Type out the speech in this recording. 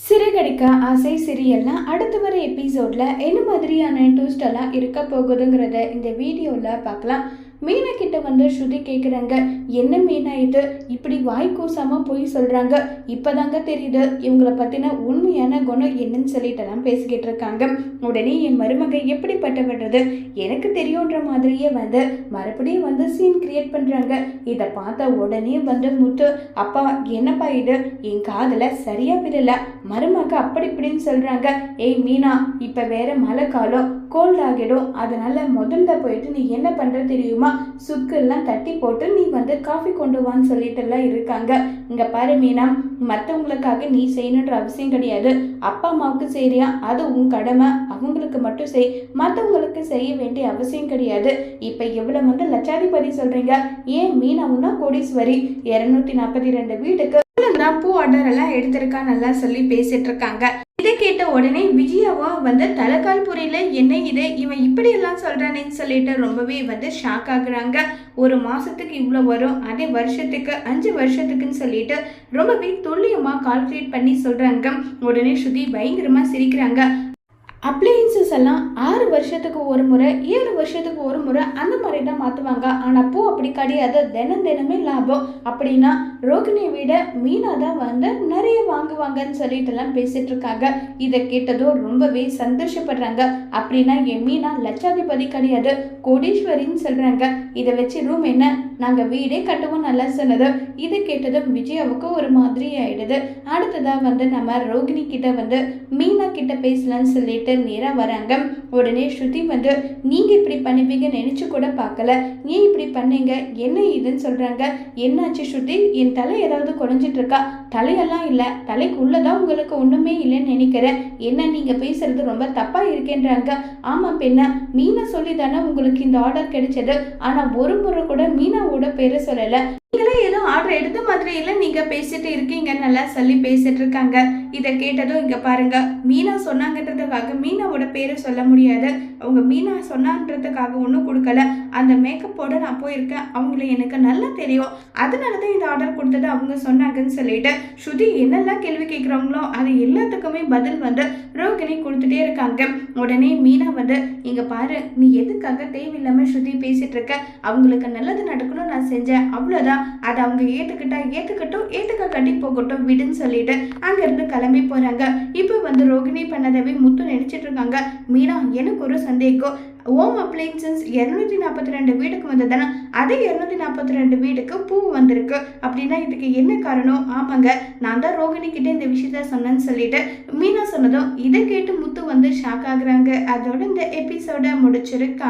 சிறுகடிக்க ஆசை சிறியெல்லாம் அடுத்து வர எபிசோடில் என்ன மாதிரியான ட்விஸ்ட் எல்லாம் இருக்க போகுதுங்கிறத இந்த வீடியோவில் பார்க்கலாம். மீனா கிட்ட வந்து ஸ்ருதி கேட்குறாங்க என்ன மீனா இது? இப்படி வாய் கூசாம போய் சொல்றாங்க. இப்பதாங்க தெரியுது இவங்கள பத்தின உண்மையான குணம் என்னன்னு சொல்லிட்டு எல்லாம் பேசிக்கிட்டு இருக்காங்க. உடனே என் மருமக எப்படிப்பட்டவன்றது எனக்கு தெரியுன்ற மாதிரியே வந்து மறுபடியும் வந்து சீன் கிரியேட் பண்றாங்க. இதை பார்த்த உடனே வந்து முத்து அப்பா என்னப்பா இது? என் காதில் சரியா விடல மருமக அப்படி இப்படின்னு சொல்றாங்க. ஏய் மீனா இப்ப வேற மழை காலம். கோல்ட் ஆகிடும். அதனால முதல்ல போயிட்டு நீ என்ன பண்ற தெரியுமா? சுக்கெல்லாம் தட்டி போட்டு நீ வந்து காஃபி கொண்டு வான்னு சொல்லிட்டு எல்லாம் இருக்காங்க. இங்க பாரு மீனா மற்றவங்களுக்காக நீ செய்யணுன்ற அவசியம் கிடையாது. அப்பா அம்மாவுக்கு செய்றியா? அது உன் கடமை. அவங்களுக்கு மட்டும் செய். மற்றவங்களுக்கு செய்ய வேண்டிய அவசியம் கிடையாது. இப்போ இவ்வளோ வந்து லட்சாதிபதி சொல்றீங்க. ஏன் மீனாவுன்னா கோடீஸ்வரி? இரநூத்தி நாற்பத்தி ரெண்டு வீட்டுக்கு நான் பூ ஆர்டர் எல்லாம் எடுத்திருக்கா நல்லா சொல்லி பேசிட்டு இருக்காங்க இதை கேட்ட உடனே விஜயாவா வந்து தலைக்கால் புரியல என்ன இது? இவன் இப்படி எல்லாம் சொல்றானேன்னு சொல்லிட்டு ரொம்பவே வந்து ஷாக் ஆகுறாங்க. ஒரு மாசத்துக்கு இவ்வளோ வரும் அதே வருஷத்துக்கு அஞ்சு வருஷத்துக்குன்னு சொல்லிட்டு ரொம்பவே துல்லியமா கால்குலேட் பண்ணி சொல்றாங்க. உடனே ஸ்ருதி பயங்கரமா சிரிக்கிறாங்க. அப்ளையன்சஸ் எல்லாம் ஆறு வருஷத்துக்கு ஒரு முறை ஏழு வருஷத்துக்கு ஒரு முறை அந்த மாதிரி தான் மாற்றுவாங்க ஆனால் பூ அப்படி கிடையாது. தினம் தினமே லாபம். அப்படின்னா ரோகிணியை விட மீனா தான் வந்து நிறைய வாங்குவாங்கன்னு சொல்லிட்டு எல்லாம் பேசிட்டு இருக்காங்க. இதை கேட்டதும் ரொம்பவே சந்தோஷப்படுறாங்க. அப்படின்னா என் மீனா லட்சாதிபதி கிடையாது. கோடீஸ்வரின்னு சொல்கிறாங்க இதை வச்சு ரூம் என்ன? நாங்கள் வீடே கட்டுவோம் நல்லா சொன்னது இது கேட்டதும் விஜயாவுக்கு ஒரு மாதிரி ஆயிடுது. அடுத்ததாக வந்து நம்ம ரோகிணி கிட்ட வந்து மீனா கிட்ட பேசலாம்னு சொல்லிட்டு நேராக வராங்க உடனே ஸ்ருதி வந்து நீங்கள் இப்படி பண்ணுவீங்க நினச்சி கூட பார்க்கல. ஏன் இப்படி பண்ணீங்க? என்ன இதுன்னு சொல்கிறாங்க என்னாச்சு ஸ்ருதி? என் தலை ஏதாவது குறைஞ்சிட்டு இருக்கா? தலையெல்லாம் இல்லை. தலைக்குள்ளதான் உங்களுக்கு ஒன்றுமே இல்லைன்னு நினைக்கிறேன். என்ன நீங்கள் பேசுறது ரொம்ப தப்பாக இருக்கேன்றாங்க. ஆமாம் பெண்ணா மீனா சொல்லி தானே உங்களுக்கு இந்த ஆர்டர் கிடைச்சது. ஆனால் ஒரு முறை கூட மீனாவோட பேரை சொல்லலை. நீங்களே ஆர்டர் எடுத்த மாதிரி இல்லை நீங்க பேசிட்டு இருக்கீங்க நல்லா சொல்லி பேசிட்டு இருக்காங்க. இதை கேட்டதும் இங்க பாருங்க மீனா சொன்னாங்கன்றதுக்காக மீனாவோட பேரை சொல்ல முடியாது. அவங்க மீனா சொன்னான்றதுக்காக ஒன்றும் கொடுக்கல. அந்த மேக்கப்போட நான் போயிருக்கேன். அவங்கள எனக்கு நல்லா தெரியும். அதனால தான் இந்த ஆர்டர் கொடுத்தது அவங்க சொன்னாங்கன்னு சொல்லிட்டு ஸ்ருதி என்னெல்லாம் கேள்வி கேட்குறாங்களோ அது எல்லாத்துக்குமே பதில் வந்து ரோகிணி கொடுத்துட்டே இருக்காங்க. உடனே மீனா வந்து இங்க பாரு நீ எதுக்காக தேவையில்லாம ஸ்ருதி பேசிட்டு இருக்க? அவங்களுக்கு நல்லது நடக்கணும் நான் செஞ்சேன். அவ்வளோதான் அதை அவங்க அவங்க ஏற்றுக்கிட்டா ஏற்றுக்கட்டும் ஏற்றுக்க கட்டி போகட்டும் விடுன்னு சொல்லிட்டு அங்கேருந்து கிளம்பி போகிறாங்க இப்போ வந்து ரோகிணி பண்ணதவே முத்து நினச்சிட்டு இருக்காங்க. மீனா எனக்கு ஒரு சந்தேகம். ஓம் அப்ளைன்சஸ் இரநூத்தி நாற்பத்தி ரெண்டு வீடுக்கு வந்ததுன்னா அதே இரநூத்தி நாற்பத்தி ரெண்டு வீடுக்கு பூ வந்திருக்கு. அப்படின்னா இதுக்கு என்ன காரணம்? ஆமாங்க நான் தான் ரோகிணி கிட்ட இந்த விஷயத்த சொன்னேன்னு சொல்லிட்டு மீனா சொன்னதும் இதை கேட்டு முத்து வந்து ஷாக் ஆகுறாங்க. அதோட இந்த எபிசோட முடிச்சிருக்காங்க.